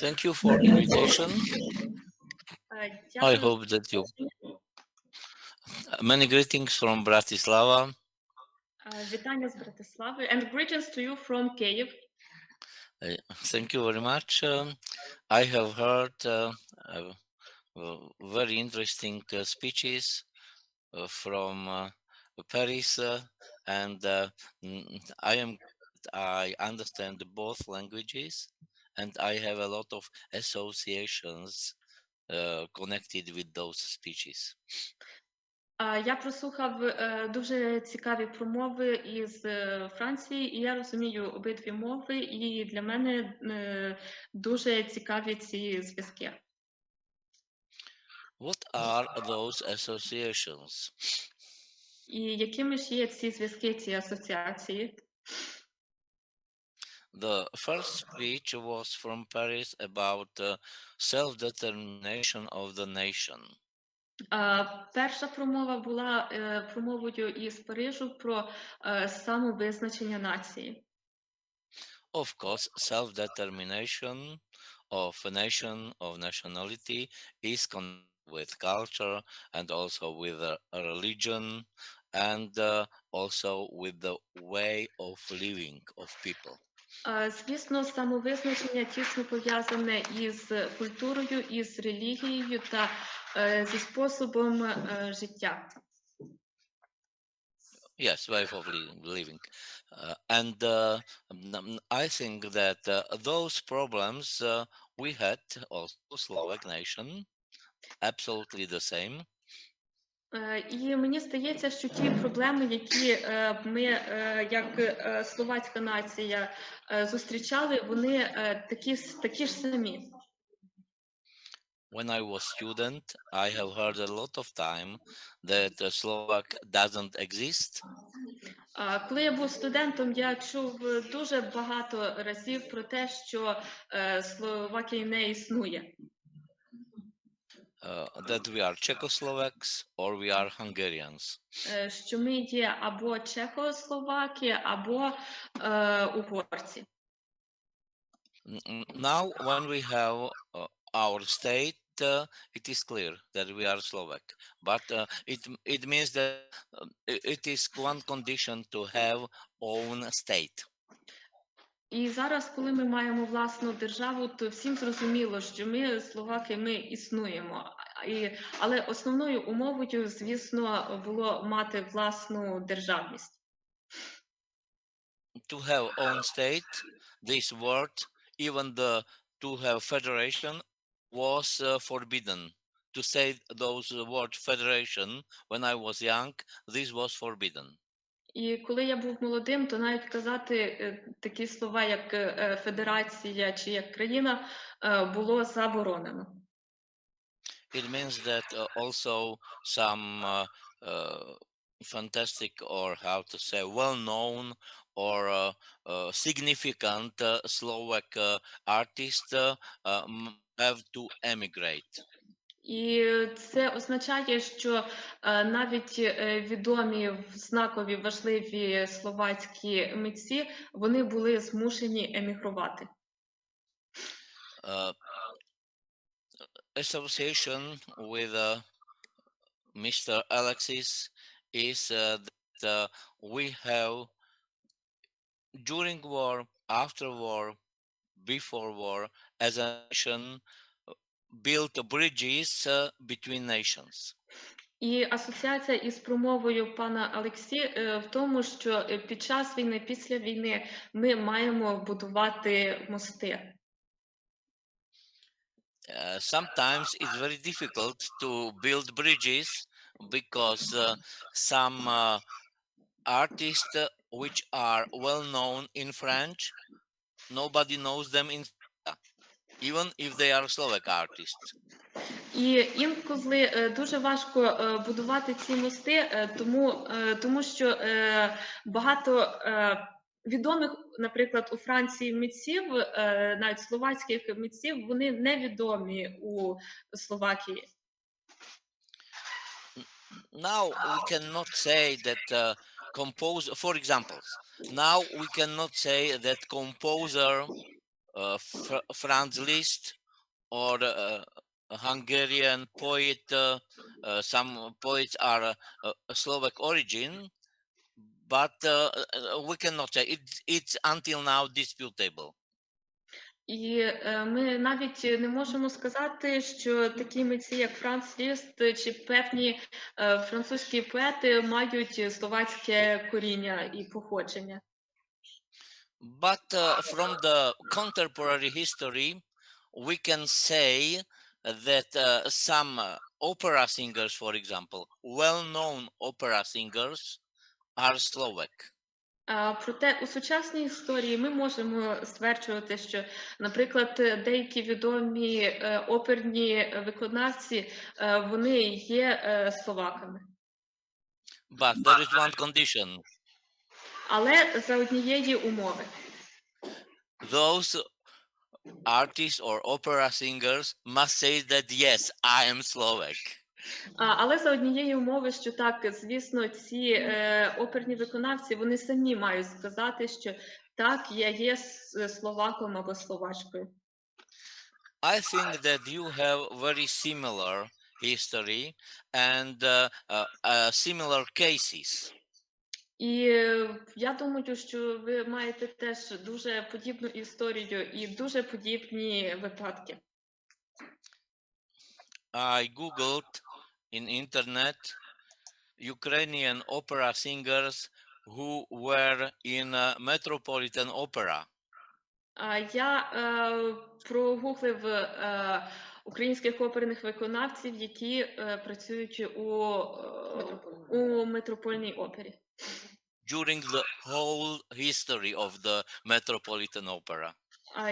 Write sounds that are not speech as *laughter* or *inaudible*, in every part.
Thank you for invitation. Е, I Дякую. hope that you. Many greetings from Bratislava. Е, Вітання з Братислави and greetings to you from Kyiv. Uh, Thank you very much. Um, I have heard uh, uh, uh, very interesting uh, speeches uh, from uh, Paris, uh, and uh, mm, I am I understand both languages, And I have a lot of associations uh, connected with those speeches. Я прослухав е, дуже цікаві промови із е, Франції, і я розумію обидві мови, і для мене е, дуже цікаві ці зв'язки. What are those associations? І якими ж є ці зв'язки, ці асоціації? The first speech was from Paris about uh, self-determination of the nation. Е, Перша промова була е, промовою із Парижу про е, самовизначення нації. Of course, self-determination of a nation, of nationality, is connected with culture and also with uh, religion and uh, also with the way of living of people. Е, Звісно, самовизначення тісно пов'язане із культурою, із релігією та е, зі способом е, життя. Yes, way of living. Uh, and uh, I think that uh, those problems uh, we had also Slovak nation, absolutely the same. Е, І мені здається, що ті проблеми, які е, ми, е, як словацька нація, зустрічали, вони такі, такі ж самі. When I was student, I have heard a lot of time that Slovak doesn't exist. Коли я був студентом, я чув дуже багато разів про те, що Словакії не існує. Uh, that we are Czechoslovaks or we are Hungarians. Е, що ми є або чехословаки, або е, угорці. N- n- Now, when we have uh, our state, uh, it is clear that we are Slovak. But uh, it m- it means that uh, i- it is one condition to have own state. І зараз, коли ми маємо власну державу, то всім зрозуміло, що ми, словаки, ми існуємо. І, але основною умовою, звісно, було мати власну державність. To have own state, this word, even the to have federation, was uh, forbidden. To say those uh, word federation when I was young, this was forbidden. І коли я був молодим, то навіть казати е, такі слова, як е, е, федерація чи як країна, е, було заборонено. it means that uh, also some uh, uh, fantastic or how to say well-known or uh, uh, significant uh, Slovak uh, artists uh, um, have to emigrate. І це означає, що е, навіть е, відомі знакові важливі словацькі митці вони були змушені емігрувати. Uh, association with uh, Mr. Alexis is uh, that uh, we have during war, after war, before war, as a nation, uh, built bridges uh, between nations. І асоціація із промовою пана Алексі е, в тому, що е, під час війни, після війни, ми маємо будувати мости. Uh, sometimes it's very difficult to build bridges because uh, some uh, artists uh, which are well known in French, nobody knows them in Slovak, even if they are Slovak artists. І інколи е, дуже важко е, будувати ці мости, е, тому, тому що багато відомих, наприклад, у Франції митців, навіть словацьких митців, вони невідомі у Словакії. Now we cannot say that uh, compose, for example, now we cannot say that composer uh, Fr- Franz Liszt or uh, Hungarian poet. Uh, uh, some poets are uh, uh, Slovak origin, but uh, uh, we cannot say it, it's until now disputable. І е, ми навіть не можемо сказати, що такі митці, як Франц Ліст чи певні е, французькі поети мають словацьке коріння і походження. But uh, from the contemporary history, we can say that uh, some uh, opera singers, for example, well known opera singers, are Slovak. А, Проте у сучасній історії ми можемо стверджувати, що, наприклад, е, деякі відомі е, оперні виконавці е, вони є е, словаками, But there is one condition Але за однієї умови. those artists or opera singers must say that, yes, I am Slovak. А, Але за однієї умови, що так, звісно, ці е, оперні виконавці вони самі мають сказати, що так, я є с- словаком або словачкою. I think that you have very similar history and uh, uh, similar cases. І е, я думаю, що ви маєте теж дуже подібну історію і дуже подібні випадки. I googled in internet Ukrainian opera singers who were in uh, Metropolitan Opera. Я е, прогуглив е, українських оперних виконавців, які працюють у, е, у метропольній опері. During the whole history of the Metropolitan Opera.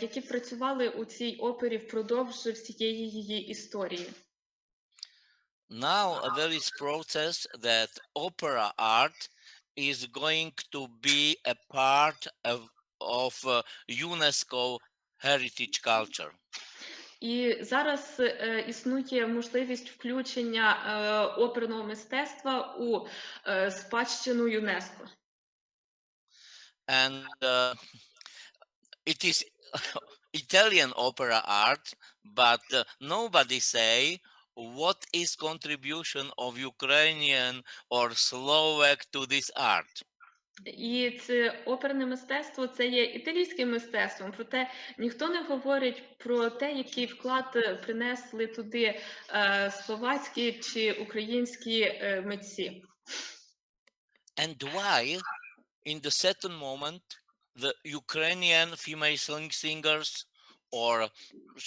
які працювали у цій опері впродовж всієї її історії. Now uh, there is process that opera art is going to be a part of, of uh, UNESCO heritage culture. І зараз е, існує можливість включення е, оперного мистецтва у е, спадщину ЮНЕСКО. and uh, it is Italian opera art, but uh, nobody say what is contribution of Ukrainian or Slovak to this art. І це оперне мистецтво це є італійським мистецтвом, проте ніхто не говорить про те, який вклад е, принесли туди е, словацькі чи українські е, митці. And why, in the certain moment, the Ukrainian female sing- singers or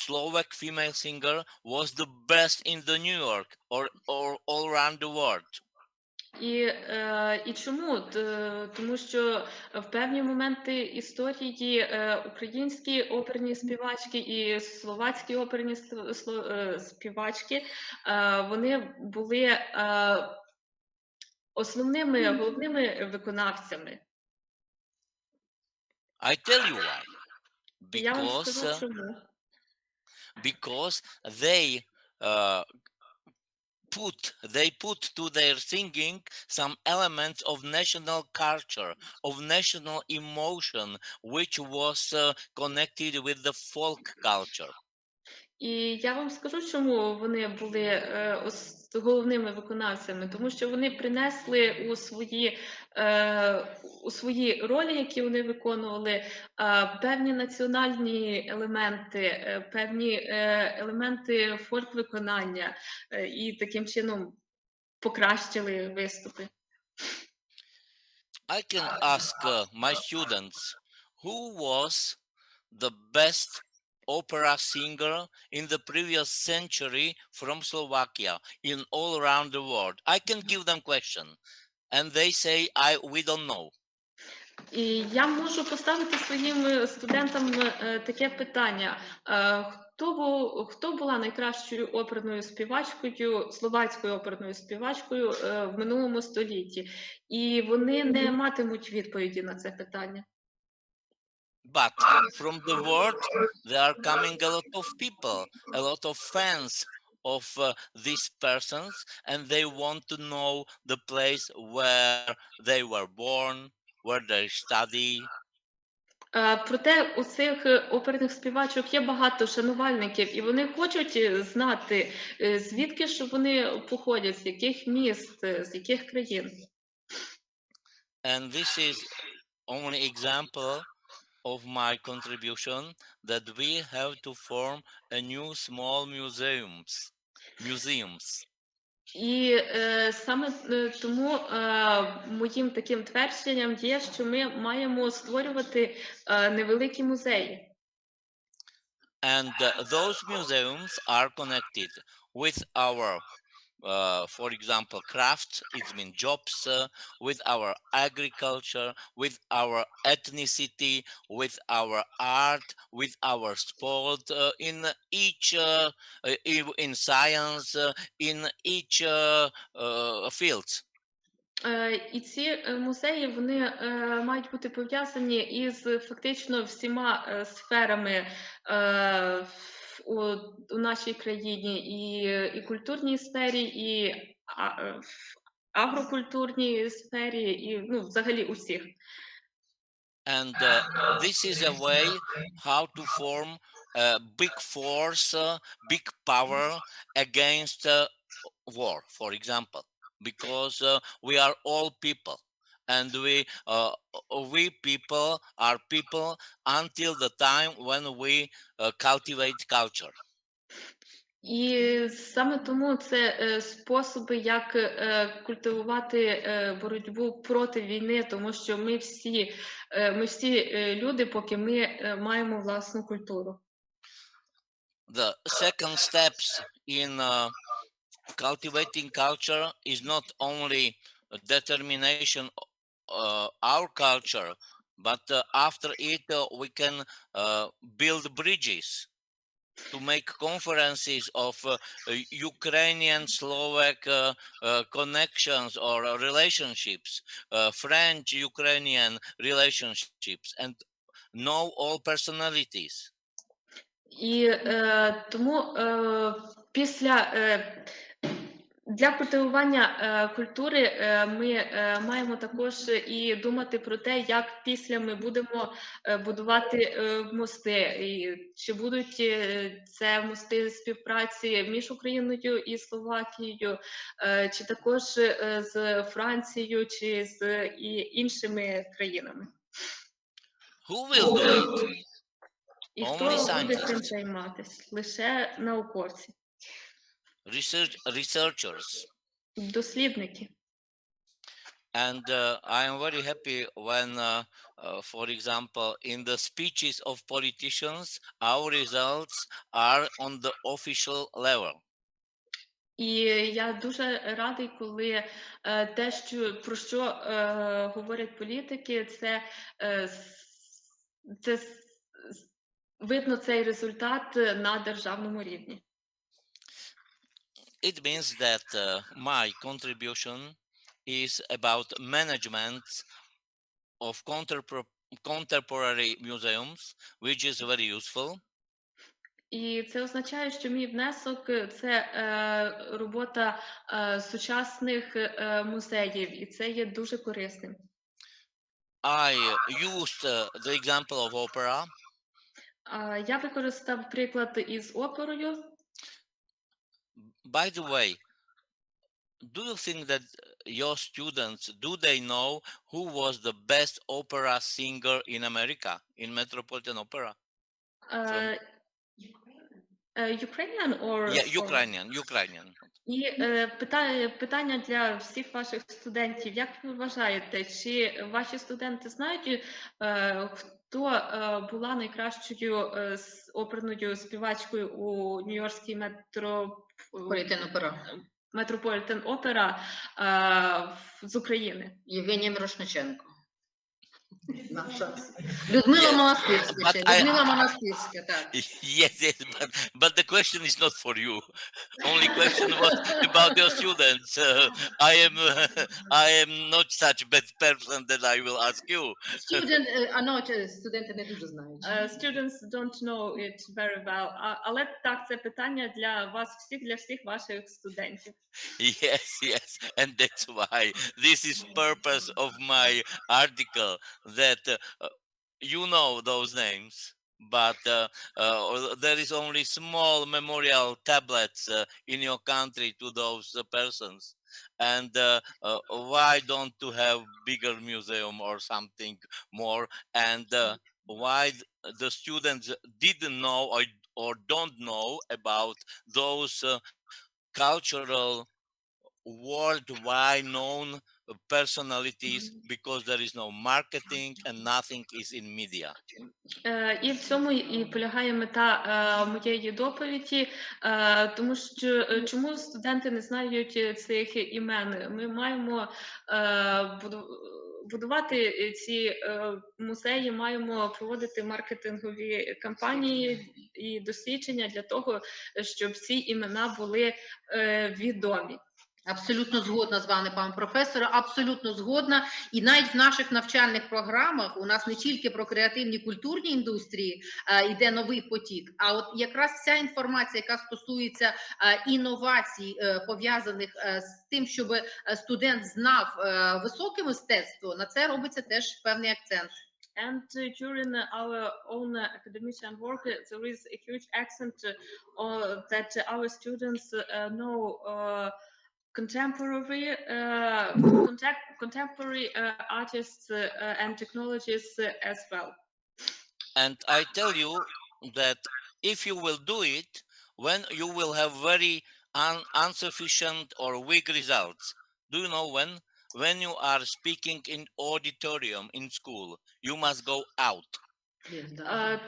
Slovak female singer was the best in the New York or, or all around the world? І, е, і чому? Т- Тому що в певні моменти історії е, українські оперні співачки і словацькі оперні ст- сло- е, співачки е, вони були е, основними головними виконавцями. I tell you why. Because uh, because they uh, put they put to their singing some elements of national culture of national emotion which was uh, connected with the folk culture І я вам скажу, чому вони були е, головними виконавцями, тому що вони принесли у свої, е, у свої ролі, які вони виконували, певні національні елементи, е, певні елементи фольк-виконання е, і таким чином покращили виступи. i can ask uh, my students who was the best opera singer in the previous century from slovakia in all around the world. I can give them question and they say i we don't know. І я можу поставити своїм е, студентам е, таке питання: Е, хто був хто була найкращою оперною співачкою, словацькою оперною співачкою в минулому столітті? І вони не матимуть відповіді на це питання. but from the world there are coming a lot of people a lot of fans of uh, these persons and they want to know the place where they were born where they study Е, Проте у цих е, оперних співачок є багато шанувальників, і вони хочуть е, знати, е, звідки ж вони походять, з яких міст, е, з яких країн. And this is only example of my contribution that we have to form a new small museums museums І е, саме е, тому е, моїм таким твердженням є, що ми маємо створювати е, невеликі музеї. and uh, those museums are connected with our uh, for example crafts it means jobs uh, with our agriculture with our ethnicity with our art with our sport uh, in each uh, uh, in- in science uh, in each uh, uh, field Е, І ці е, музеї вони е, мають бути пов'язані із фактично всіма е, сферами е, в- у, у нашій країні, і, і культурній сфері, і а, е, в агрокультурній сфері, і ну, взагалі усіх. and uh, this is a way how to form a big force uh, big power against uh, war for example because uh, we are all people and we uh, we people are people until the time when we uh, cultivate culture І саме тому це е, способи, як е, культивувати е, боротьбу проти війни, тому що ми всі, е, ми всі е, люди, поки ми е, маємо власну культуру. the second steps in uh, cultivating culture is not only a determination uh, our culture but uh, after it uh, we can uh, build bridges to make conferences of uh, uh, ukrainian slovak uh, uh, connections or uh, relationships uh, french ukrainian relationships and know all personalities І е, тому е, після е, для культивування е, культури е, ми е, маємо також і думати про те, як після ми будемо е, будувати е, мости, і чи будуть е, це мости співпраці між Україною і Словакією, е, чи також е, з Францією, чи з і іншими країнами. who will do it І хто буде цим займатися? Лише науковці, research researchers дослідники. and uh, i am very happy when uh, uh, for example in the speeches of politicians our results are on the official level І я дуже радий, коли е, те, що про що е, говорять політики, це, е, с- це с- с- видно цей результат е, на державному рівні. It means that uh, my contribution is about management of contempor- contemporary museums which is very useful І це означає, що мій внесок е, це е, робота е, сучасних е, музеїв, і це є дуже корисним. i used uh, the example of opera А, Я використав приклад із оперою. by the way do you think that your students do they know who was the best opera singer in america in metropolitan opera Е, е, Ukrainian or yeah foreign? ukrainian ukrainian І е, питання, питання для всіх ваших студентів. Як ви вважаєте, чи ваші студенти знають, е, хто е, була найкращою е, с- оперною співачкою у Нью-Йоркській метро Політен опера. Метрополітен Опера е, з України? Євгенія Мірошниченко. Наша. Людмила Yeah, Монастирська. but ще. I- Людмила Монастирська, так. *laughs* yes yes but but the question is not for you only question was about your students uh, i am *laughs* i am not such bad person that i will ask you Студент, е, а ну, чи студенти не дуже знають. Е, Students don't know it very well. А- Але так, це питання для вас всіх, для всіх ваших студентів. yes yes and that's why this is purpose of my article that uh, you know those names, but uh, uh, there is only small memorial tablets uh, in your country to those uh, persons. And uh, uh, why don't you have bigger museum or something more? And uh, why th- the students didn't know or, or don't know about those uh, cultural worldwide known personalities because there is no marketing and nothing is in media. Е, І в цьому і полягає мета е, моєї доповіді, е, тому що чому студенти не знають цих імен? Ми маємо буду- будувати ці музеї, маємо проводити маркетингові кампанії і дослідження для того, щоб ці імена були відомі. Абсолютно згодна з вами, пан професоре. Абсолютно згодна. І навіть в наших навчальних програмах у нас не тільки про креативні культурні індустрії е, йде новий потік, а от якраз ця інформація, яка стосується е, інновацій, е, пов'язаних з тим, щоб студент знав е, високе мистецтво, на це робиться теж певний акцент. And uh, during our own uh, academician work, there is a huge accent uh, that our students uh, know uh, contemporary uh, *laughs* contem- contemporary uh, artists uh, uh, and technologies uh, as well. And I tell you that if you will do it, when you will have very un- insufficient or weak results. Do you know when? When you are speaking in auditorium in school, you must go out. Е,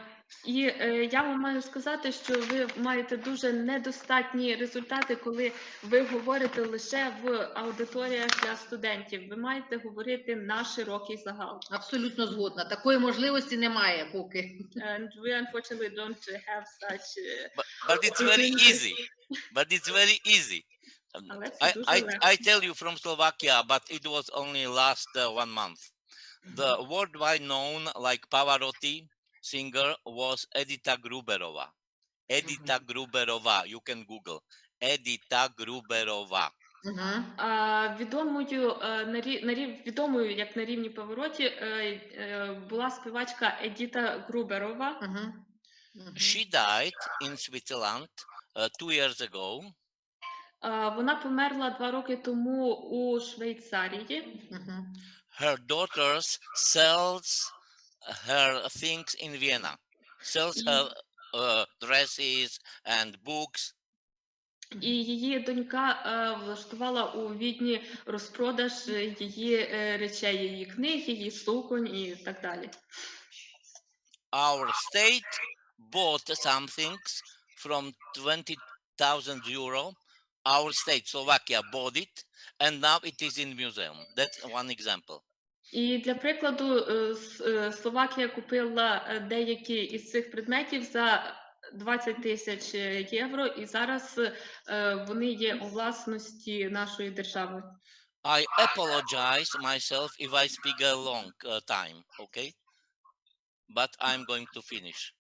І е, я вам маю сказати, що ви маєте дуже недостатні результати, коли ви говорите лише в аудиторіях для студентів. Ви маєте говорити на широкий загал. Абсолютно згодна. Такої можливості немає поки. And we unfortunately don't have such. uh, But, but it's very easy. But it's very easy. I, I. I tell you from Slovakia, but it was only last uh, one month. The worldwide known like Pavarotti singer was Edita Gruberova. Edita Gruberova. You can Google. Edita Gruberova. Угу. А, відомою е, на рі- на рів- відомою як на рівні повороті е, е, була співачка Едіта Груберова. Угу. She died in Switzerland uh, two years ago. А, Вона померла два роки тому у Швейцарії. Угу. Her daughters sells her things in Vienna. Sells her uh, dresses and books. І її донька е, влаштувала у відні розпродаж е, її е, речей, її книг, її суконь і так далі. our state bought some things from 20,000 euro. Our state, Slovakia, bought it, and now it is in museum. That's one example. І для прикладу, е, е, Словакія купила е, деякі із цих предметів за 20 тисяч євро, і зараз вони є у власності нашої держави. I apologize myself if I speak a long time, okay? But I'm going to finish.